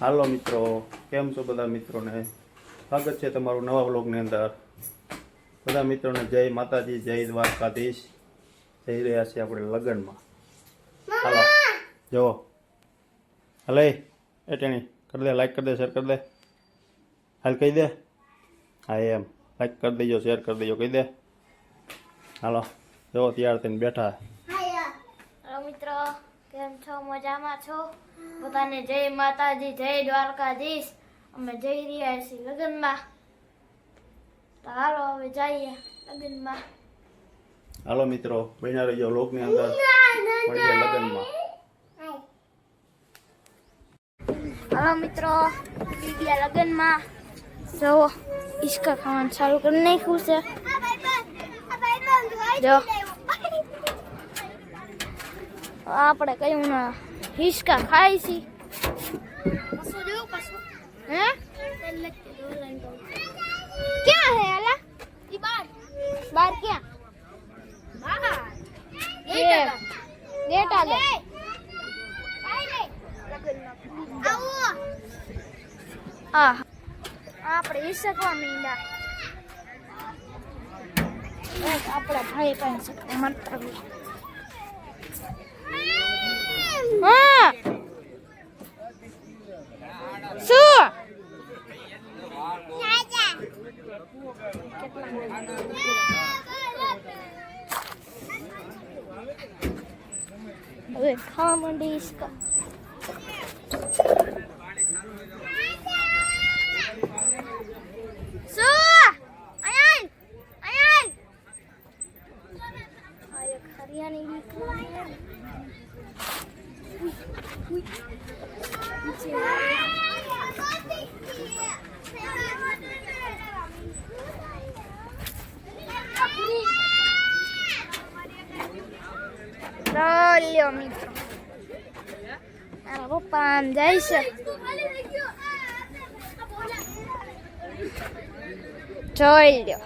હાલો મિત્રો, કેમ છો બધા મિત્રોને? સ્વાગત છે તમારું નવા બ્લોગની અંદર. બધા મિત્રોને જય માતાજી, જય દ્વારકાધીશ. જઈ રહ્યા છીએ આપણે લગ્નમાં. હાલો, જુઓ. હલે, એ કરી દે લાઈક કરી દે શેર કરી દે. હાલ કહી દે. હા, એમ. લાઈક કરી દેજો શેર કરી દેજો, કહી દે. હાલો, જુઓ, તૈયાર થઈને બેઠા. મિત્રો. કેમ છો? મજામાં છો? બધાને જય માતાજી જય દ્વારકાધીશ. અમે જઈ રહ્યા છીએ લગ્નમાં. તો હાલો હવે જઈએ લગ્નમાં. હાલો મિત્રો બન્યા રહીજો લોકની અંદર. લગ્નમાં. હાલો મિત્રો બીજા લગ્નમાં. જો ઈસકા ખાવાનું ચાલુ કરી નાખ્યું છે. જો. આપણે કયું ના હિસકા ખાઈ છી. હે? ક્યાં હે અલા? ઈ બાર. બાર ક્યાં? બાર. ડેટા લે. આ આપણે હિસકવા મીંડા આપણા ભાઈ પાસે મંત્ર હા હવે ખાવા માંડી હિસકા શું આય આય આ એક હરિયાણી નીકળી લ્યો મિત્રો મારા પપ્પા આમ જાય છે જોઈ લ્યો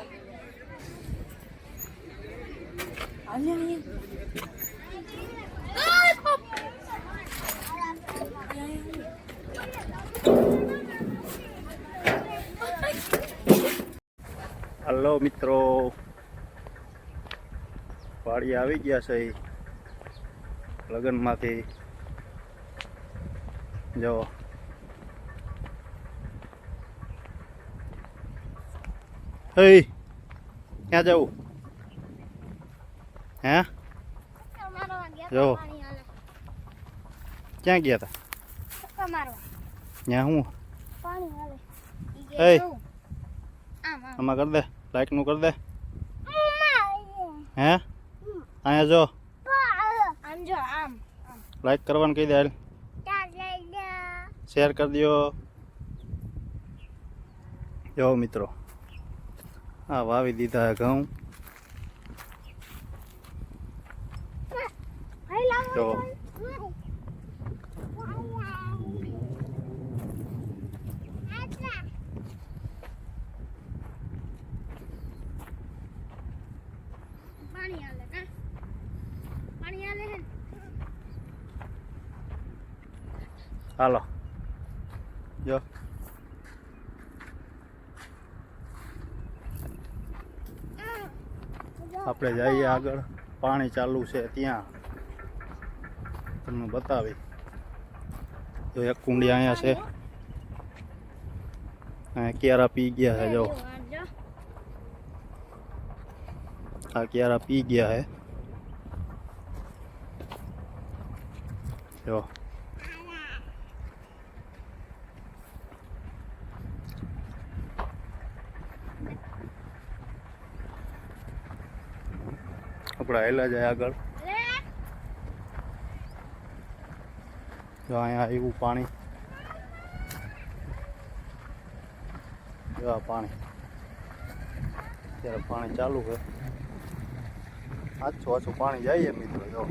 હલો મિત્રો વાડી આવી ગયા છે ઈ લગ્નમાંથી જો હે ક્યાં જવું? હે? જો. ક્યાં ગયા હતા ત્યાં હું? જવું. આમ કરી દે લાઈકનું કરી દે. હે? અહીંયા જો. આમ જો આમ લાઈક કરવાનું કહી દે હાલ. શેર કરી દો જો મિત્રો આ વાવી દીધા ઘઉં. હે હાલો. જો આપણે જઈએ આગળ. પાણી ચાલુ છે ત્યાં. તમને બતાવી. જો એક કુંડી અહીંયા છે. અહીંયા ક્યારા પી ગયા છે, જો. આ ક્યારા પી ગયા છે. જો. આપણે જાય આગળ. જો અહીંયા આવ્યું પાણી. જો પાણી. અત્યારે પાણી ચાલુ છે. આછું આછું પાણી જાય મિત્રો જો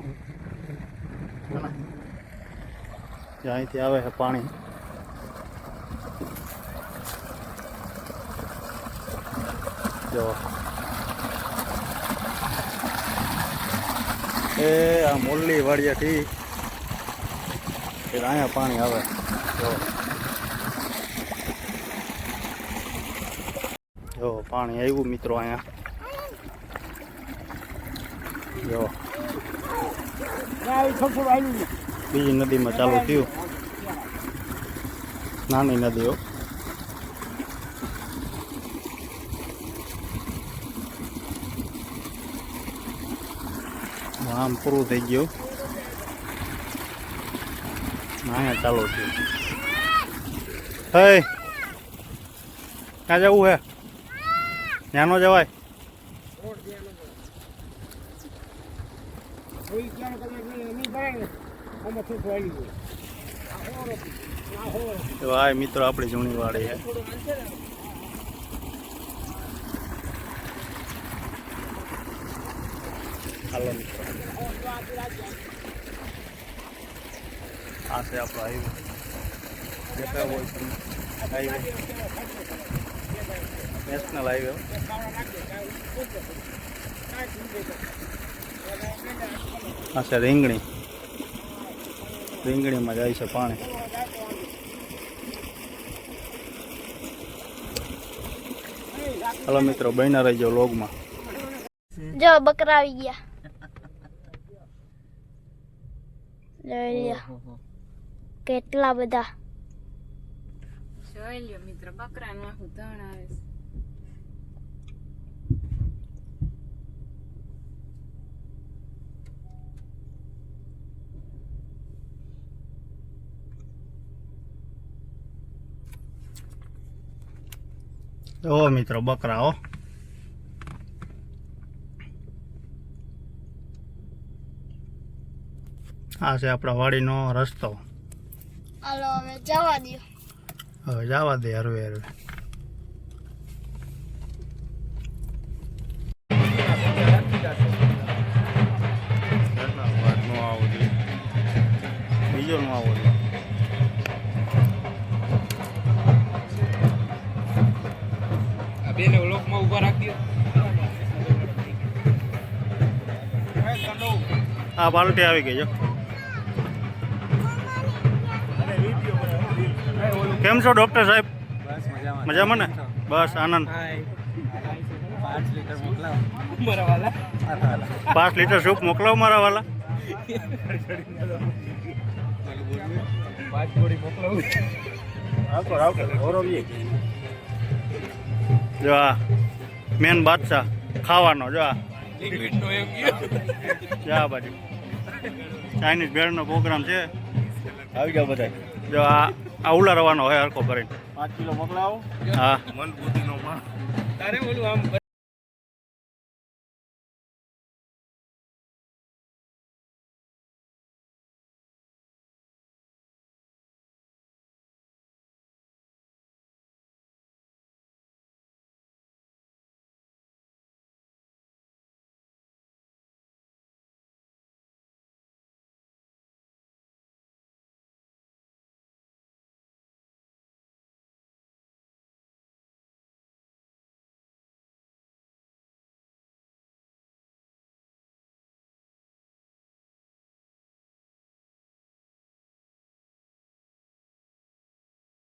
અહીંથી આવે છે પાણી. જો. એ આ મોરલી વાડિયાથી અહીંયા પાણી આવે. જો. જો, પાણી આવ્યું મિત્રો અહીંયા. જો. બીજી નદીમાં ચાલુ થયું. નાની નદીઓ. આમ પૂરું થઈ ગયું. હા ચાલુ થયું હે ક્યાં જવું હે? ત્યાં ન જવાય ભાઈ મિત્રો આપણી જૂની વાળી છે હાલો મિત્રો આ છે આપણો હાઈવે દેખાયો હોય તમને હાઈવે નેશનલ હાઈવે આ છે રીંગણી. રીંગણીમાં જાય છે પાણી. હલો મિત્રો બન્યા રહીજો લોગમાં જો બકરા આવી ગયા. જોઈ લ્યો કેટલા બધા જોઈ લ્યો મિત્ર બકરાનું આખું ધણ આવે છે ઓ મિત્રો બકરા હો આ છે આપણા વાડીનો રસ્તો. હાલો હવે જવા દો હવે જવા દે હરવે હરવે. બીજો નો આવો જોઈએ આ બેને લોકમાં ઊભા રાખી આ પાલટી આવી ગઈ જો. કેમ છો ડોક્ટર સાહેબ? મજામાં. ને? બસ આનંદ. પાંચ લીટર સૂપ મોકલાવો મારા વાલા. જો આ મેન બાદશાહ ખાવાનો જો આ. બાજુ. ચાઇનીઝ ભેળનો પ્રોગ્રામ છે. આવી જાવ બધા જો આ આ ઉલા રવાનો હોય હરકો કરીને પાંચ કિલો મોકલાવો. હા. મન બુદ્ધિ નો માં તારે બોલું આમ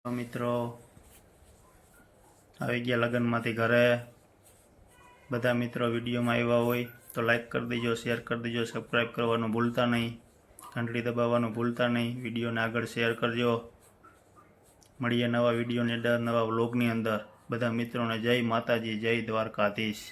મિત્રો, આવી ગયા લગ્નમાંથી ઘરે. બધા મિત્રો વિડીયોમાં આવ્યા હોય તો લાઈક કરી દેજો શેર કરી દેજો સબસ્ક્રાઈબ કરવાનું ભૂલતા નહીં, ઘંટડી દબાવવાનું ભૂલતા નહીં, વિડીયોને આગળ શેર કરજો. મળીએ નવા વિડીયોની નવા વ્લોગની અંદર. બધા મિત્રોને જય માતાજી, જય દ્વારકાધીશ.